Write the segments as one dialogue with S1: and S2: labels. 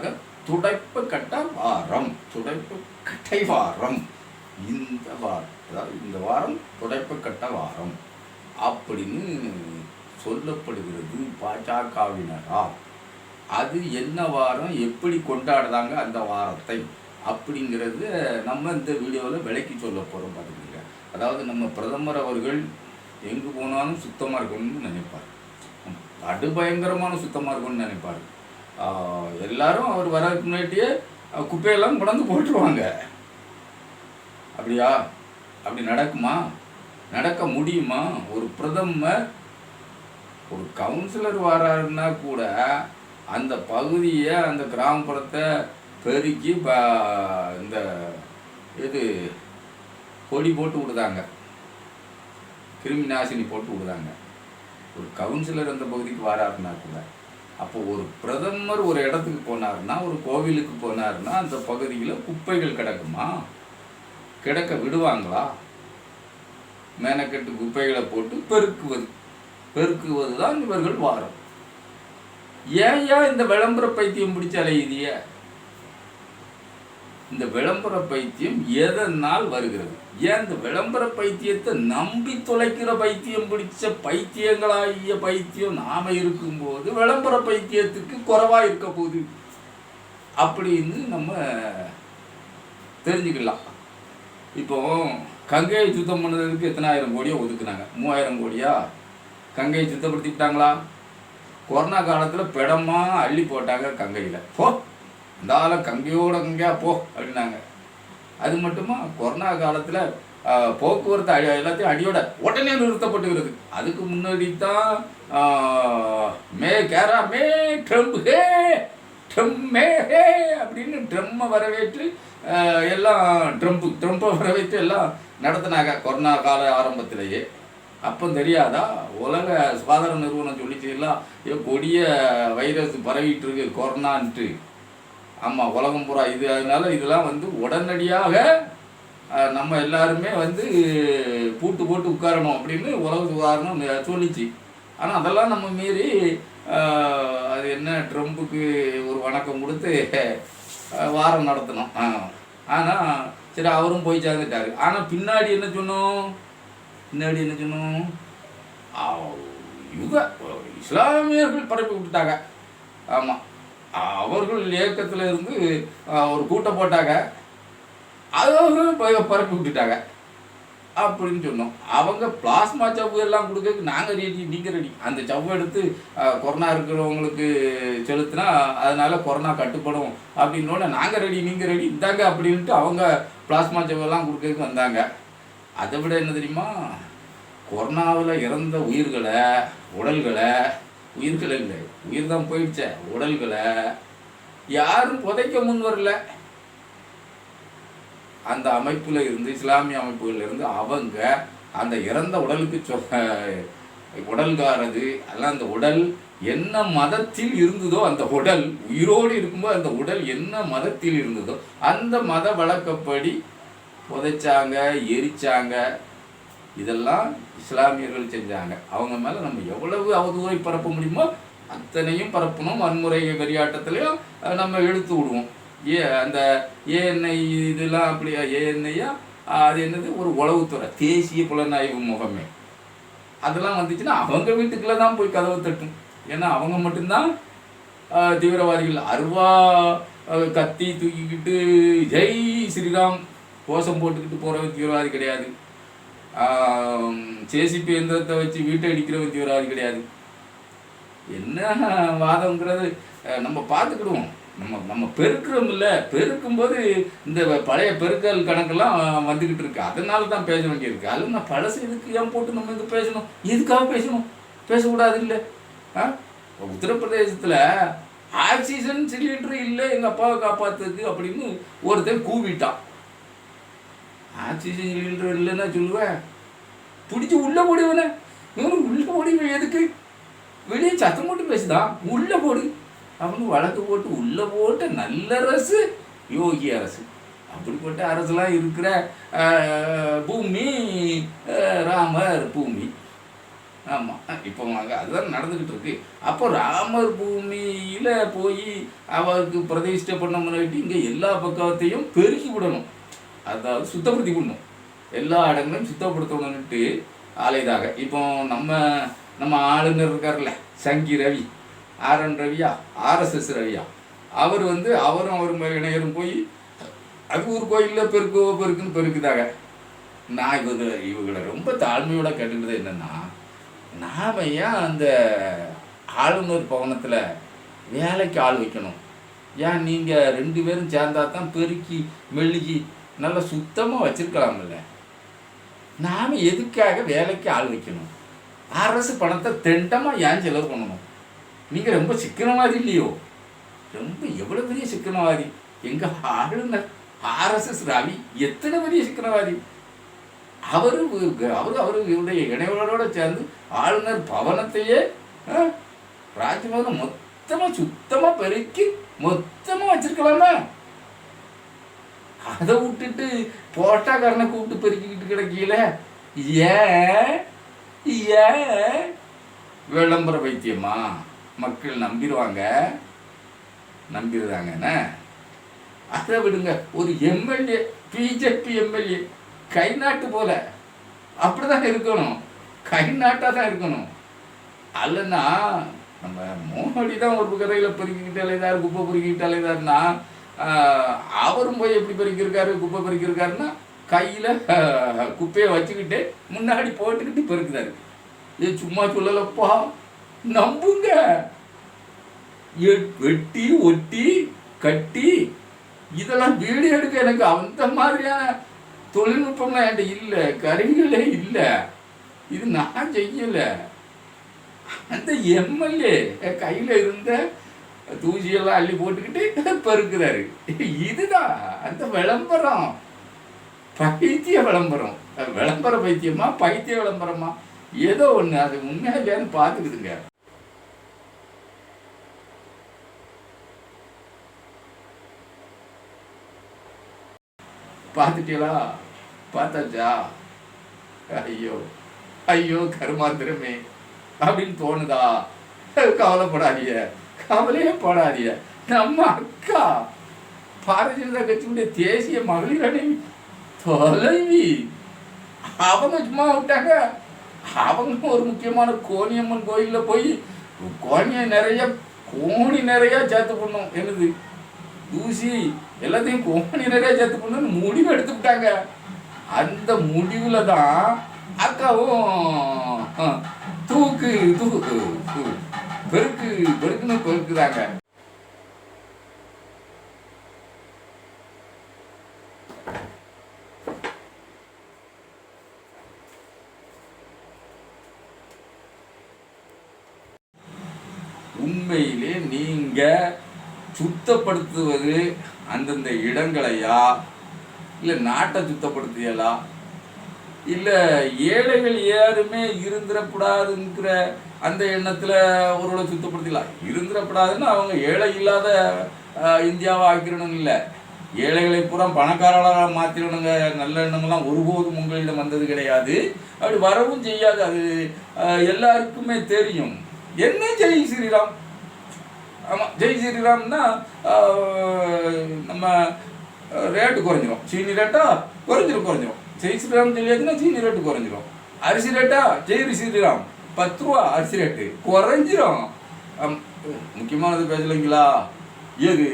S1: என்பதற்காக துடைப்பு கட்ட வாரம் துடைப்பு கட்டை வாரம். இந்த வாரம் அதாவது இந்த வாரம் துடைப்பு கட்ட வாரம் அப்படின்னு சொல்லப்படுகிறது பாஜகவினரால். அது என்ன வாரம் எப்படி கொண்டாடுறாங்க அந்த வாரத்தை அப்படிங்கிறது நம்ம இந்த வீடியோவில் விளக்கி சொல்ல போகிறோம் பார்த்துக்கோங்க அதாவது நம்ம பிரதமர் அவர்கள் எங்கே போனாலும் சுத்தமாக இருக்கணும்னு நினைப்பார். படுபயங்கரமான சுத்தமாக இருக்கணும்னு நினைப்பார். எல்லாரும் அவர் வர முன்னாடியே குப்பையெல்லாம் கொண்டாந்து போட்டுருவாங்க. அப்படியா? அப்படி நடக்குமா? நடக்க முடியுமா? ஒரு பிரதமர் ஒரு கவுன்சிலர் வராருன்னா கூட அந்த பகுதியை அந்த கிராமப்புறத்தை பெருக்கி ப- இந்த இது கொடி போட்டு விடுதாங்க. கிருமி நாசினி போட்டு விடுதாங்க. ஒரு கவுன்சிலர் அந்த பகுதிக்கு வராருன்னா கூட. அப்போ ஒரு பிரதமர் ஒரு இடத்துக்கு போனாருன்னா ஒரு கோவிலுக்கு போனாருன்னா அந்த பகுதியில் குப்பைகள் கிடக்குமா? கிடக்க விடுவாங்களா? மேனக்கட்டு குப்பைகளை போட்டு பெருக்குவது. பெருக்குவது தான் இவர்கள் வாரம். ஏன் ஏன் இந்த விளம்பர பைத்தியம் பிடிச்ச அலையுதிய இந்த விளம்பர பைத்தியம் எதனால் வருகிறது? ஏன் இந்த விளம்பர பைத்தியத்தை நம்பி தொலைக்கிற பைத்தியம் பிடிச்ச பைத்தியங்களாகிய பைத்தியம் நாம இருக்கும்போது விளம்பர பைத்தியத்துக்கு குறைவா இருக்க போகுது. அப்படின்னு நம்ம தெரிஞ்சுக்கலாம். இப்போ கங்கையை சுத்தம் பண்ணுறதுக்கு எத்தனாயிரம் கோடியோ ஒதுக்குனாங்க. மூவாயிரம் கோடியா? கங்கையை சுத்தப்படுத்திக்கிட்டாங்களா? கொரோனா காலத்தில் பிடமா அள்ளி போட்டாங்க கங்கையில். போ. இந்த ஆள கங்கையோட கங்கையாக போ அப்படின்னாங்க. அது மட்டுமா கொரோனா காலத்தில் போக்குவரத்து அடி எல்லாத்தையும் அடியோட உடனே நிறுத்தப்பட்டுகிறது. அதுக்கு முன்னாடி தான் மே கேரா மே ட்ரம்ப் ஹே ட்ரம் மே ஹே அப்படின்னு ட்ரம்மை வரவேற்று எல்லாம் ட்ரம்ப் ட்ரம்ப்பை வரவேற்று எல்லாம் நடத்தினாங்க கொரோனா கால ஆரம்பத்திலேயே. அப்போ தெரியாதா? உலக சுகாதார நிறுவனம் சொல்லிச்சு எல்லாம் ஏ கொடிய வைரஸ் பரவிட்டு இருக்கு கொரோனான்ட்டு. ஆமாம் உலகம் பூரா. இது அதனால இதெல்லாம் வந்து உடனடியாக நம்ம எல்லாருமே வந்து பூட்டு போட்டு உட்காரணும் அப்படின்னு உலக சுகாதாரம் சொல்லிச்சு ஆனால் அதெல்லாம் நம்ம மீறி அது என்ன ட்ரம்புக்கு ஒரு வணக்கம் கொடுத்து வாரம் நடத்தணும். ஆனால் சரி அவரும் போய் சேர்ந்துட்டாரு. ஆனால் பின்னாடி என்ன சொன்னோம்? பின்னாடி என்ன சொன்னோம்? யுக இஸ்லாமியர்கள் பரப்பி விட்டுட்டாங்க ஆமாம் அவர்கள் இயக்கத்தில் இருந்து ஒரு கூட்டம் போட்டாங்க. அவர்கள் பரப்பி விட்டுட்டாங்க. அப்படின்னு சொன்னோம். அவங்க பிளாஸ்மா சவ்வு எல்லாம் கொடுக்க நாங்கள் ரெடி நீங்கள் ரெடி அந்த சவ்வு எடுத்து கொரோனா இருக்கிறவங்களுக்கு செலுத்தினா அதனால் கொரோனா கட்டுப்படும். அப்படின்னோட நாங்கள் ரெடி நீங்கள் ரெடி இந்தாங்க அப்படின்ட்டு அவங்க பிளாஸ்மா சவ்வெல்லாம் கொடுக்கறதுக்கு வந்தாங்க. அதை விட என்ன தெரியுமா? கொரோனாவில் இறந்த உயிர்களை உடல்களை உயிர்களை இல்லை. உயிர் தான் போயிடுச்சே உடல்களை. யாரும் புதைக்க முன் வரல. அந்த அமைப்புல இருந்து இஸ்லாமிய அமைப்புகள்ல இருந்து அவங்க அந்த இறந்த உடலுக்கு சொ உடல்காரது அதெல்லாம் அந்த உடல் என்ன மதத்தில் இருந்ததோ அந்த உடல் உயிரோடு இருக்கும்போது அந்த உடல் என்ன மதத்தில் இருந்ததோ அந்த மத வழக்கப்படி புதைச்சாங்க எரிச்சாங்க. இதெல்லாம் இஸ்லாமியர்கள் செஞ்சாங்க. அவங்க மேலே நம்ம எவ்வளவு அவதூறை பரப்ப முடியுமோ அத்தனையும் பரப்பணும். வன்முறை வெறியாட்டத்துலேயும் நம்ம இழுத்து விடுவோம். ஏ அந்த ஏஎன்ஐ இதெல்லாம் அப்படியா ஏஎன்ஐயா? அது என்னது? ஒரு உளவுத்துறை. தேசிய புலனாய்வு முகமை. அதெல்லாம் வந்துச்சுன்னா அவங்க வீட்டுக்குள்ளே தான் போய் கதவு தட்டும். ஏன்னா அவங்க மட்டும்தான் தீவிரவாதிகள். அருவா கத்தி தூக்கிக்கிட்டு ஜெய் ஸ்ரீராம் கோஷம் போட்டுக்கிட்டு போகிறவன் தீவிரவாதி கிடையாது. சேசிபி எந்திரத்தை வச்சு வீட்டை அடிக்கிறவன் தீவிரவாதி கிடையாது. என்ன வாதம்ங்கிறது நம்ம பார்த்துக்கிடுவோம். நம்ம நம்ம பெருக்கிறோம் இல்லை பெருக்கும்போது இந்த பழைய பெருக்கல் கணக்கெல்லாம் வந்துக்கிட்டு இருக்கு. அதனால தான் பேச வேண்டியிருக்கு. அதில் நான் பழசு? இதுக்கு ஏன் போட்டு நம்ம இது பேசணும்? எதுக்காக பேசணும்? பேசக்கூடாது இல்லை. ஆ? உத்தரப்பிரதேசத்தில் ஆக்சிஜன் சிலிண்டர் இல்லை எங்கள் அப்பாவை காப்பாற்றுக்கு அப்படின்னு ஒருத்தன் கூவிட்டான். ஆக்சிஜன் சிலிண்டர் இல்லைன்னா சொல்லுவேன் பிடிச்சி உள்ளே போடுவேனே இவனு. உள்ளே முடிவு எதுக்கு? வெளியே சத்தம் போட்டு பேசுதான் உள்ளே போடு. அவங்க வழக்கு போட்டு உள்ளே போட்ட நல்ல அரசு யோகி அரசு. அப்படிப்பட்ட அரசுலாம் இருக்கிற பூமி ராமர் பூமி. ஆமாம் இப்போ வாங்க அதுதான் நடந்துக்கிட்டு இருக்கு. அப்போ ராமர் பூமியில் போய் அவருக்கு பிரதிஷ்டை பண்ண முன்னாடி இங்கே எல்லா பக்கத்தையும் பெருக்கி விடணும். அதாவது சுத்தப்படுத்தி விடணும். எல்லா இடங்களையும் சுத்தப்படுத்தணும்னுட்டு ஆலைதாக இப்போ நம்ம நம்ம ஆளுநர் இருக்கார்ல சங்கி ரவி ஆர்என் ரவியா ஆர்எஸ்எஸ் ரவியா. அவர் வந்து அவரும் அவர் இணையரும் போய் அது ஒரு கோயிலில் பெருக்கு பெருக்குன்னு பெருக்குதாங்க. நான் இவங்க இவங்களை ரொம்ப தாழ்மையோட கேட்டுக்கிறது என்னென்னா நாம் ஏன் அந்த ஆளுநர் பவனத்தில் வேலைக்கு ஆள் வைக்கணும்? ஏன் நீங்கள் ரெண்டு பேரும் சேர்ந்தா தான் பெருக்கி மெழுகி நல்லா சுத்தமாக வச்சுருக்கலாம்ல? நாம் எதுக்காக வேலைக்கு ஆள் வைக்கணும்? அரசு பணத்தை திட்டமாக ஏன் செலவு பண்ணணும்? நீங்கள் ரொம்ப சிக்கனவாதி இல்லையோ? ரொம்ப எவ்வளோ பெரிய சிக்கனவாதி? எங்கள் ஆளுநர் ஆர்எஸ்எஸ் ரவி எத்தனை பெரிய சிக்கனவாதி? அவர் அவரு அவர் இவருடைய இணைவரோட சேர்ந்து ஆளுநர் பவனத்தையே ஆ, மொத்தமாக சுத்தமாக பெருக்கி மொத்தமாக வச்சிருக்கலாமா? அதை விட்டுட்டு போட்டாக்காரனை கூப்பிட்டு பெருக்கிக்கிட்டு கிடக்கீல? ஏன் ஏன்? விளம்பர வைத்தியமா? மக்கள் நம்பிடுவாங்க. நம்பிடுறாங்கண்ணே அதை விடுங்க. ஒரு எம்எல்ஏ பிஜேபி எம்எல்ஏ கை நாட்டு போல. அப்படிதான் இருக்கணும். கை நாட்டாக தான் இருக்கணும். அல்லன்னா நம்ம மோடி தான் ஒரு கதையில் பெருக்கிக்கிட்டு அலைதார் குப்பை பெருக்கிக்கிட்டு அலைதாருன்னா அவரும் போய் எப்படி பெருக்கியிருக்காரு குப்பை பெருக்கியிருக்காருன்னா கையில் குப்பையை வச்சுக்கிட்டு முன்னாடி போட்டுக்கிட்டு பெருக்குதாரு இது சும்மா சொல்லலப்பா. நம்புங்க. எ- வெட்டி ஒட்டி கட்டி இதெல்லாம் வீடியோ எடுக்க எனக்கு அந்த மாதிரியான தொழில்நுட்பம்லாம் என்கிட்ட இல்லை. கருவிகளே இல்லை. இது நான் செய்யலை. அந்த எம்எல்ஏ கையில் இருந்த தூசியெல்லாம் அள்ளி போட்டுக்கிட்டு பெருக்குறாரு இதுதான் அந்த விளம்பரம். பைத்திய விளம்பரம். விளம்பர பைத்தியமா பைத்திய விளம்பரமா? ஏதோ ஒன்று அது உண்மையிலேன்னு பார்த்துக்கிடுங்க. பார்த்துட்டீங்களா? பார்த்தாச்சா? ஐயோ ஐயோ கருமாந்திரமே அப்படின்னு தோணுதா? கவலைப்படாதிய கவலையே படாதிய நம்ம அக்கா பாரதிய ஜனதா கட்சியுடைய தேசிய மகளிர் அணி தொலைவி. அவங்க சும்மா விட்டாங்க அவங்க ஒரு முக்கியமான கோணியம்மன் கோயிலில் போய் கோணியை நிறைய கோணி நிறைய சேர்த்து பண்ணும் என்னது? தூசி எல்லாத்தையும் கோணி நிறைய சேர்த்து பண்ணணும்னு முடிவு எடுத்துக்கிட்டாங்க அந்த முடிவுல தான் அக்காவும் தூக்கு தூக்கு தூக்கு, பெருக்கு பெருக்குன்னு பெருக்குதாங்க உண்மையிலே நீங்க சுத்தப்படுத்துவது அந்தந்த இடங்களையா? இல்லை நாட்டை சுத்தப்படுத்தியலா? இல்லை ஏழைகள் யாருமே இருந்துடக்கூடாதுங்கிற அந்த எண்ணத்தில் ஒருவரை சுத்தப்படுத்திடலாம் இருந்துடக்கூடாதுன்னு அவங்க ஏழை இல்லாத இந்தியாவை ஆக்கிடணும் இல்லை. ஏழைகளை பூரா பணக்காரர்களாக மாற்றிடணுங்க நல்ல எண்ணங்கள்லாம் ஒருபோதும் உங்களிடம் வந்தது கிடையாது. அப்படி வரவும் செய்யாது. அது எல்லாருக்குமே தெரியும். என்ன ஜெய் ஸ்ரீராம்? ஆமாம் ஜெய் ஸ்ரீராம்னா நம்ம ரேட்டு குறைஞ்சிரும். சீனி ரேட்டா குறைஞ்சிரும் குறைஞ்சிரும். ஜெய் ஸ்ரீராம் சொல்லியாச்சுன்னா சீனி ரேட்டு குறைஞ்சிரும். அரிசி ரேட்டா ஜெய் ஸ்ரீராம். பத்து ரூபா அரிசி ரேட்டு குறைஞ்சிரும். முக்கியமானது பேசலைங்களா? ஏது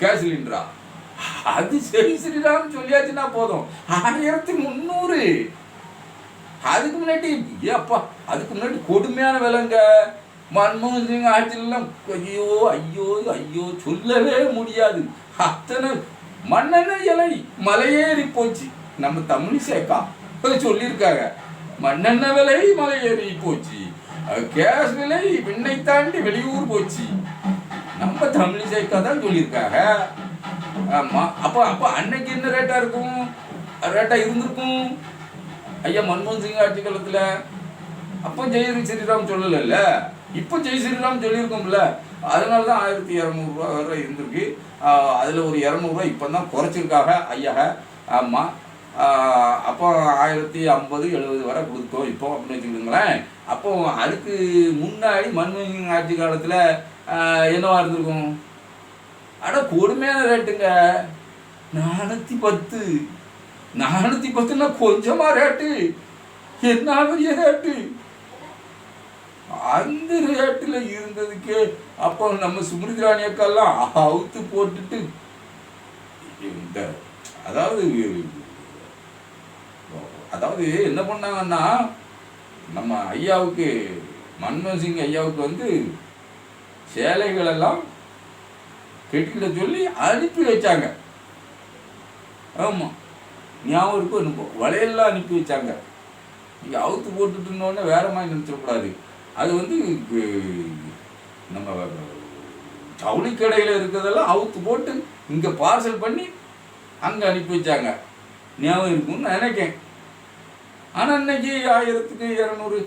S1: கேஸ் சிலிண்டரா? அது ஜெய் ஸ்ரீராம் சொல்லியாச்சுன்னா போதும். ஆயிரத்தி முந்நூறு. அதுக்கு முன்னாடி ஏப்பா அதுக்கு முன்னாடி கொடுமையான விலைங்க. மன்மோகன் சிங் ஆட்சியிலாம் ஐயோ ஐயோ ஐயோ சொல்லவே முடியாது. அத்தனை மண்ணெண்ணெய் இலை மலையேறி போச்சு. நம்ம தமிழிசேக்கா சொல்லியிருக்காங்க. மண்ணெண்ணெய் விலை மலையேறி போச்சு. கேஸ் விலை விண்ணை தாண்டி வெளியூர் போச்சு. நம்ம தமிழிசேக்கா தான் சொல்லியிருக்காங்க. ஆமா அப்போ அப்போ அன்னைக்கு என்ன ரேட்டா இருக்கும்? ரேட்டா இருந்திருக்கும். ஐயா மன்மோகன் சிங் ஆட்சி காலத்துல. அப்போ ஜெய் ஸ்ரீராம் சொல்லலைல்ல? இப்போ ஜெய் ஸ்ரீராம் சொல்லியிருக்கோம்ல அதனால தான் ஆயிரத்தி இரநூறுவா வரை இருந்திருக்கு. அதில் ஒரு இரநூறுவா இப்போ தான் குறைச்சிருக்காங்க ஐயாக. ஆமாம் அப்போ ஆயிரத்தி ஐம்பது எழுபது வரை கொடுத்தோம் இப்போ அப்படின்னு வச்சுக்கிட்டுங்களேன் அப்போ அதுக்கு முன்னாடி மன்மோகன் ஆட்சி காலத்தில் என்னவா இருந்திருக்கும்? ஆனால் கொடுமையான ரேட்டுங்க. நானூற்றி பத்து. நானூற்றி பத்துன்னா கொஞ்சமாக ரேட்டு. என்ன பெரிய ரேட்டு? அந்த ரேட்டில் இருந்ததுக்கே அப்போ நம்ம சுமிருதி ராணியக்கெல்லாம் அவுத்து போட்டுட்டு இந்த அதாவது அதாவது என்ன பண்ணாங்கன்னா நம்ம ஐயாவுக்கு மன்மோகன் சிங் ஐயாவுக்கு வந்து சேலைகளெல்லாம் கெட்டிக்கிட்ட சொல்லி அனுப்பி வச்சாங்க. ஆமாம் ஞாபகம் இருக்கும் வளையெல்லாம் அனுப்பி வச்சாங்க. நீங்கள் அவுத்து போட்டுட்டு இருந்தோடனே வேற மாதிரி நினச்சிடக்கூடாது. அது வந்து நம்ம ஜவுளி கடையில் இருக்கிறதெல்லாம் அவுத்து போட்டு இங்கே பார்சல் பண்ணி அங்கே அனுப்பி வச்சாங்க. ஞாபகம் இருக்கும்னு நினைக்கேன். ஆனால் இன்னைக்கு ஆயிரத்துக்கு இரநூறு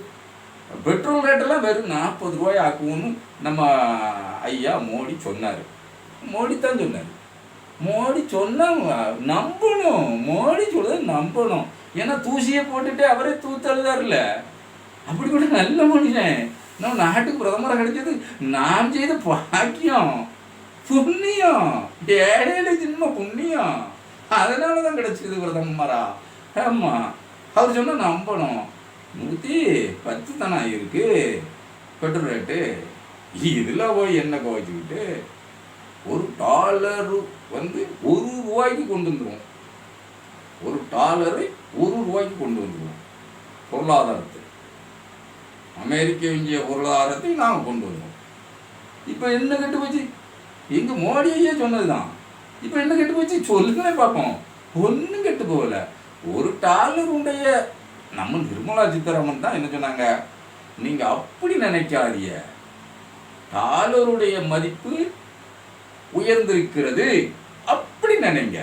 S1: பெட்ரோல் ரேட்டெல்லாம் வெறும் நாற்பது ரூபாய் ஆக்குவோன்னு நம்ம ஐயா மோடி சொன்னார். மோடி தான் சொன்னார். மோடி சொன்னாங்க நம்பணும். மோடி சொல்றது நம்பணும். ஏன்னா தூசியை போட்டுட்டு அவரே தூத்தழுதாருல அப்படி கூட நல்ல மனுஷன். நம்ம நாட்டுக்கு பிரதமராக கிடைச்சது நாம் செய்த பாக்கியம் புண்ணியம் ஏழையில சின்ன புண்ணியம். அதனால தான் கிடைச்சது பிரதமரா. ஆமா. அவர் சொன்னா நம்பணும். நூற்றி பத்து தானே இருக்கு? Petrol rate. இதில் போய் என்ன கோவிச்சுக்கிட்டு ஒரு டாலரு வந்து ஒரு ரூபாய்க்கு கொண்டு வந்துடுவோம் ஒரு டாலரை ஒரு ரூபாய்க்கு கொண்டு வந்துடுவோம் பொருளாதாரத்தை. அமெரிக்க இந்திய பொருளாதாரத்தை நாம் கொண்டு வருவோம் இப்போ என்ன கெட்டு போச்சு? எங்க மோடி ஐயா சொன்னதுதான். இப்போ என்ன கெட்டு போச்சு? சொல்லுங்களே பார்ப்போம். ஒன்றும் கெட்டு போகல. ஒரு டாலர் உடைய நம்ம நிர்மலா சீதாராமன் தான் என்ன சொன்னாங்க? நீங்க அப்படி நினைக்காதீங்க. டாலருடைய மதிப்பு உயர்ந்திருக்கிறது. அப்படி நினைங்க.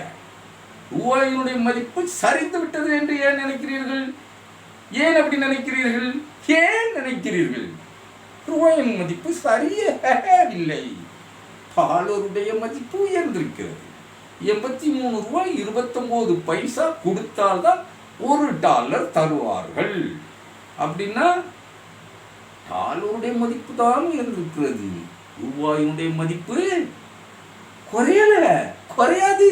S1: ரூபாயினுடைய மதிப்பு சரிந்து விட்டது என்று ஏன் நினைக்கிறீர்கள்? ஏன் அப்படி நினைக்கிறீர்கள்? ஏன் நினைக்கிறீர்கள்? ரூபாயின் மதிப்பு சரியவில்லை டாலருடைய மதிப்பு உயர்ந்திருக்கிறது. எண்பத்தி மூணு ரூபாய் இருபத்தொம்போது பைசா கொடுத்தால்தான் ஒரு டாலர் தருவார்கள். அப்படின்னா டாலருடைய மதிப்பு தான் உயர்ந்திருக்கிறது. ரூபாயினுடைய மதிப்பு குறையல குறையாது.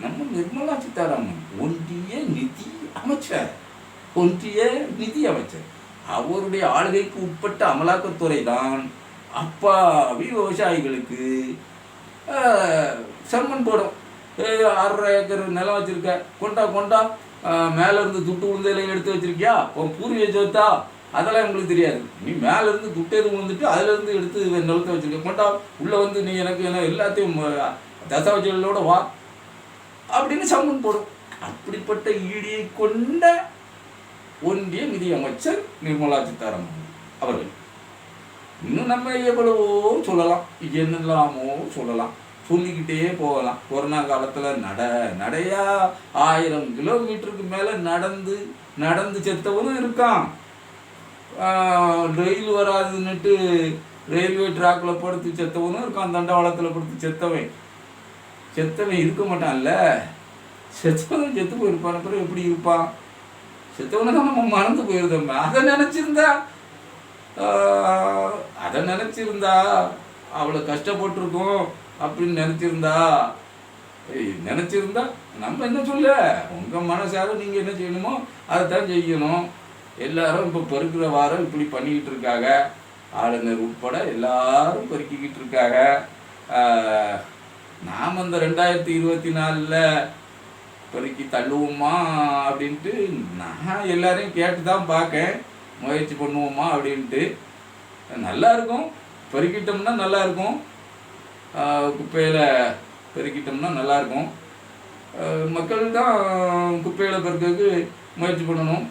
S1: நம்ம நிர்மலா சீதாராமன் ஒன்றிய நிதி அமைச்சர். ஒன்றிய நிதி அமைச்சர். அவருடைய ஆளுகைக்கு உட்பட்ட அமலாக்கத்துறை தான் அப்பாவி விவசாயிகளுக்கு ஆஹ், சம்மன் போடும். அரை ஆறரை ஏக்கர் நிலம் வச்சுருக்க. கொண்டா கொண்டா மேலேருந்து இருந்து துட்டு விழுந்ததில் எடுத்து வச்சிருக்கியா? உன் பூர்வீக சொத்தா? அதெல்லாம் எங்களுக்கு தெரியாது. நீ மேலே இருந்து துட்டு எதுவும் விழுந்துட்டு அதுலேருந்து எடுத்து நிலத்தை வச்சுருக்க. கொண்டா உள்ளே வந்து நீ எனக்கு என்ன எல்லாத்தையும் தசாவச்சலோட வா. அப்படின்னு சம்மன் போடும். அப்படிப்பட்ட ஈடியை கொண்ட ஒன்றிய நிதியமைச்சர் நிர்மலா சீதாராமன் அவர்கள். இன்னும் நம்ம எவ்வளவோ சொல்லலாம். என்னெல்லாமோ சொல்லலாம். சொல்லிக்கிட்டே போகலாம். கொரோனா காலத்தில் நட நடையா ஆயிரம் கிலோமீட்டருக்கு மேலே நடந்து நடந்து செத்தவனும் இருக்கான். ரயில் வராதுன்னுட்டு ரயில்வே ட்ராக்கில் படுத்து செத்தவனும் இருக்கான். தண்டவாளத்தில் படுத்து செத்தவன். செத்தவன் இருக்க மாட்டான்ல. செத்தவன் செத்து போயிருப்பான். அப்புறம் எப்படி இருப்பான்? செத்தவனை தான் நம்ம மறந்து போயிருந்தோம். அதை நினச்சிருந்தா அதை நினச்சிருந்தா அவ்வளோ கஷ்டப்பட்டிருக்கோம் அப்படின்னு நினச்சிருந்தா ஏய், நம்ம என்ன சொல்ல? உங்கள் மனசார நீங்கள் என்ன செய்யணுமோ அதை தான் செய்யணும். எல்லாரும் இப்போ பெருக்கிற வாரம் இப்படி பண்ணிக்கிட்டு இருக்காங்க. ஆளுநர் உட்பட எல்லாரும் பெருக்கிக்கிட்டு இருக்காங்க. நாம் அந்த ரெண்டாயிரத்தி இருபத்தி நாலில் பொறுக்கி தள்ளுவோமா அப்படின்ட்டு நான் எல்லாரையும் கேட்டு தான் பார்க்கேன். முயற்சி பண்ணுவோமா அப்படின்ட்டு. நல்லா இருக்கும். பெருக்கிட்டோம்னா நல்லா இருக்கும். குப்பையில் பெருக்கிட்டோம்னா நல்லா இருக்கும். மக்கள் தான் குப்பையில் பெருக்கிறதுக்கு முயற்சி பண்ணணும்.